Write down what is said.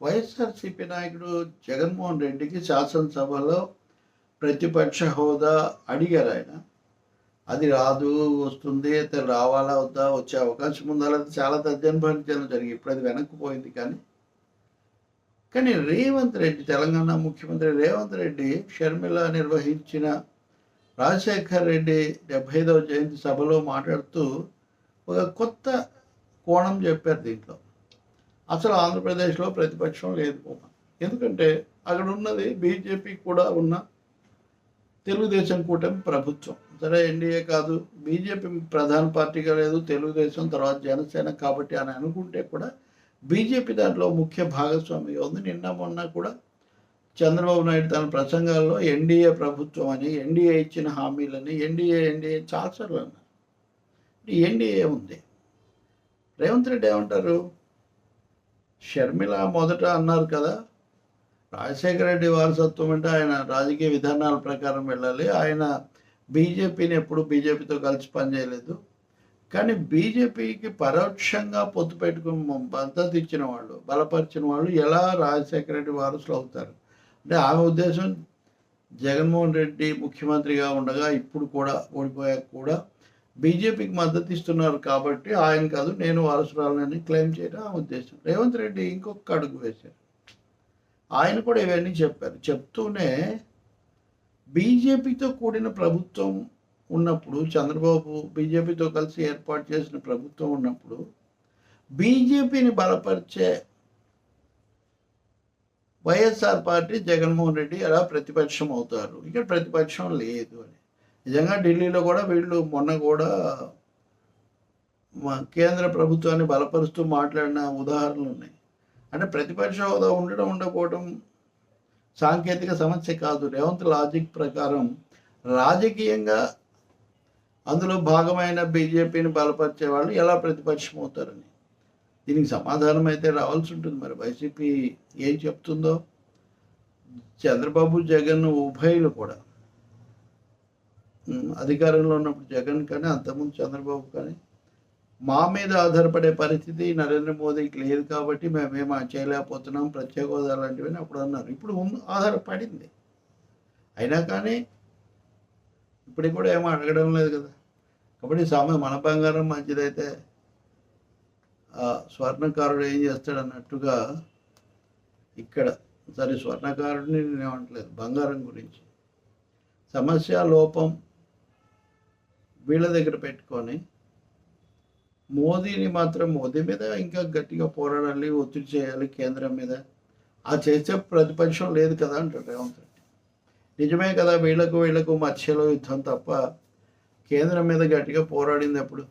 వైఎస్ఆర్సీపీ నాయకుడు జగన్మోహన్ రెడ్డికి శాసనసభలో ప్రతిపక్ష హోదా అడిగారు ఆయన. అది రాదు వస్తుంది అయితే రావాలా వద్దా వచ్చే అవకాశం ఉందా లేదా చాలా తర్జన భర్జన జరిగి ఇప్పుడు అది వెనక్కిపోయింది కానీ. కానీ రేవంత్ రెడ్డి తెలంగాణ ముఖ్యమంత్రి రేవంత్ రెడ్డి షర్మిల నిర్వహించిన రాజశేఖర్ రెడ్డి డెబ్బై ఐదవ జయంతి సభలో మాట్లాడుతూ ఒక కొత్త కోణం చెప్పారు దీంట్లో. అసలు ఆంధ్రప్రదేశ్లో ప్రతిపక్షం లేదు. ఎందుకంటే అక్కడ ఉన్నది బీజేపీ కూడా ఉన్న తెలుగుదేశం కూటమి ప్రభుత్వం. సరే ఎన్డీఏ కాదు బీజేపీ ప్రధాన పార్టీగా లేదు తెలుగుదేశం తర్వాత జనసేన కాబట్టి అని అనుకుంటే కూడా బీజేపీ దాంట్లో ముఖ్య భాగస్వామిగా ఉంది. నిన్న మొన్న కూడా చంద్రబాబు నాయుడు తన ప్రసంగాల్లో ఎన్డీఏ ప్రభుత్వం అని ఎన్డీఏ ఇచ్చిన హామీలని ఎన్డీఏ ఎన్డీఏ చాలాసార్లు అన్నారు. ఎన్డీఏ ఉంది. రేవంత్ రెడ్డి ఏమంటారు? షర్మిల మొదట అన్నారు కదా రాజశేఖర రెడ్డి వారసత్వం అంటే ఆయన రాజకీయ విధానాల ప్రకారం వెళ్ళాలి. ఆయన బీజేపీని ఎప్పుడు బీజేపీతో కలిసి పనిచేయలేదు కానీ బీజేపీకి పరోక్షంగా పొత్తు పెట్టుకుని మద్దతు ఇచ్చిన వాళ్ళు బలపరిచిన వాళ్ళు ఎలా రాజశేఖర రెడ్డి వారసులు అవుతారు? అంటే ఆమె ఉద్దేశం జగన్మోహన్ రెడ్డి ముఖ్యమంత్రిగా ఉండగా ఇప్పుడు కూడా ఓడిపోయాక కూడా బీజేపీకి మద్దతు ఇస్తున్నారు కాబట్టి ఆయన కాదు నేను వారసురాలని క్లెయిమ్ చేయడం ఆ ఉద్దేశం. రేవంత్ రెడ్డి ఇంకొక అడుగు వేశారు. ఆయన కూడా ఇవన్నీ చెప్పారు. చెప్తూనే బీజేపీతో కూడిన ప్రభుత్వం ఉన్నప్పుడు చంద్రబాబు బీజేపీతో కలిసి ఏర్పాటు చేసిన ప్రభుత్వం ఉన్నప్పుడు బీజేపీని బలపరిచే వైఎస్ఆర్ పార్టీ జగన్మోహన్ రెడ్డి ఎలా ప్రతిపక్షం అవుతారు ఇక్కడ ప్రతిపక్షం లేదు అని. నిజంగా ఢిల్లీలో కూడా వీళ్ళు మొన్న కూడా కేంద్ర ప్రభుత్వాన్ని బలపరుస్తూ మాట్లాడిన ఉదాహరణలు ఉన్నాయి. అంటే ప్రతిపక్ష హోదా ఉండడం ఉండకపోవడం సాంకేతిక సమస్య కాదు. రేవంత్ లాజిక్ ప్రకారం రాజకీయంగా అందులో భాగమైన బీజేపీని బలపరిచే వాళ్ళు ఎలా ప్రతిపక్షం అవుతారని. దీనికి సమాధానం అయితే రావాల్సి ఉంటుంది. మరి వైసీపీ ఏం చెప్తుందో? చంద్రబాబు జగన్ ఉభయలు కూడా. అధికారంలో ఉన్నప్పుడు జగన్ కానీ అంతకుముందు చంద్రబాబు కానీ మా మీద ఆధారపడే పరిస్థితి నరేంద్ర మోదీకి లేదు కాబట్టి మేమేమో చేయలేకపోతున్నాం ప్రత్యేక హోదా లాంటివి అని అప్పుడు అన్నారు. ఇప్పుడు ఆధారపడింది అయినా కానీ ఇప్పుడు కూడా ఏమో అడగడం లేదు కదా. కాబట్టి స్వామి మన బంగారం మంచిదైతే స్వర్ణకారుడు ఏం చేస్తాడు అన్నట్టుగా ఇక్కడ సరే స్వర్ణకారుడిని నేను ఏమంటలేదు బంగారం గురించి. సమస్య లోపం వీళ్ళ దగ్గర పెట్టుకొని మోదీని మాత్రం మోదీ మీద ఇంకా గట్టిగా పోరాడాలి ఒత్తిడి చేయాలి కేంద్రం మీద. ఆ చేసే ప్రతిపక్షం లేదు కదా అంటారు రేవంత్ రెడ్డి. నిజమే కదా వీళ్ళకు వీళ్ళకు మధ్యలో యుద్ధం తప్ప కేంద్రం మీద గట్టిగా పోరాడింది అప్పుడు